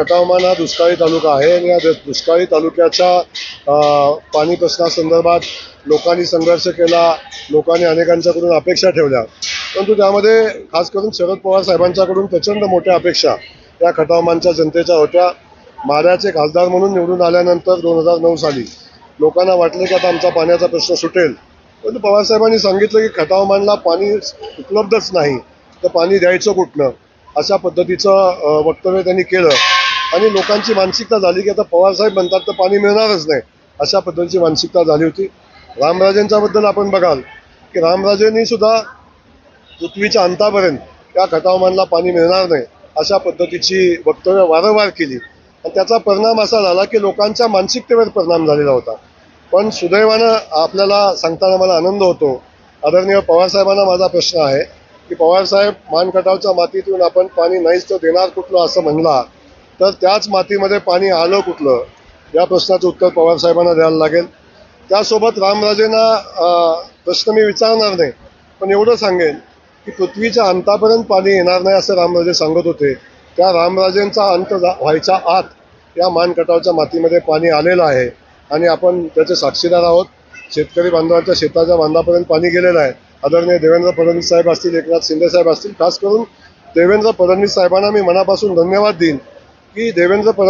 खटावमान हा दुष्काळी तालुका आहे आणि या दुष्काळी तालुक्याच्या पाणी प्रश्नासंदर्भात लोकांनी संघर्ष केला लोकांनी अनेकांच्याकडून अपेक्षा ठेवल्या. परंतु त्यामध्ये खास करून शरद पवार साहेबांच्याकडून प्रचंड मोठ्या अपेक्षा या खटावमानच्या जनतेच्या होत्या. माऱ्याचे खासदार म्हणून निवडून आल्यानंतर दोन हजार नऊ साली लोकांना वाटले की आता आमचा पाण्याचा प्रश्न सुटेल. परंतु पवारसाहेबांनी सांगितलं की खटावमानला पाणी उपलब्धच नाही तर पाणी द्यायचं कुठनं? अशा पद्धतीचं वक्तव्य त्यांनी केलं. आणि लोकांची मानसिकता झाली की आता पवारसाहेब म्हणतात तर पाणी मिळणारच नाही. अशा पद्धतीची मानसिकता झाली होती. रामराजेंच्याबद्दल आपण बघाल की रामराजेंनी सुद्धा पृथ्वीच्या अंतापर्यंत त्या खटावमानला पाणी मिळणार नाही अशा पद्धतीची वक्तव्य वारंवार केली. आणि त्याचा परिणाम असा झाला की लोकांच्या मानसिकतेवर परिणाम झालेला होता. पण सुदैवानं आपल्याला सांगताना मला आनंद होतो. आदरणीय पवारसाहेबांना माझा प्रश्न आहे की पवारसाहेब मानकटावच्या मातीतून आपण पाणी नाहीच तर देणार कुठलं असं म्हणला. तर त्याच मातीमध्ये पाणी आलं कुठलं या प्रश्नाचं उत्तर पवारसाहेबांना द्यायला लागेल. त्यासोबत रामराजेंना प्रश्न मी विचारणार नाही पण एवढं सांगेन की पृथ्वीच्या अंतापर्यंत पाणी येणार नाही असं रामराजे सांगत होते. त्या रामराजेंचा अंत जा- व्हायच्या आत या मानकटावच्या मातीमध्ये पाणी आलेलं आहे आणि आपण त्याचे साक्षीदार आहोत. शेतकरी बांधवांच्या शेताच्या बांधापर्यंत पाणी गेलेलं आहे. आदरणीय देवेंद्र फडणवीस साहेब असतील एकनाथ शिंदे साहेब असतील खास करून देवेंद्र फडणवीस साहेबांना मी मनापासून धन्यवाद देईन. की देवेंद्र फडणवीस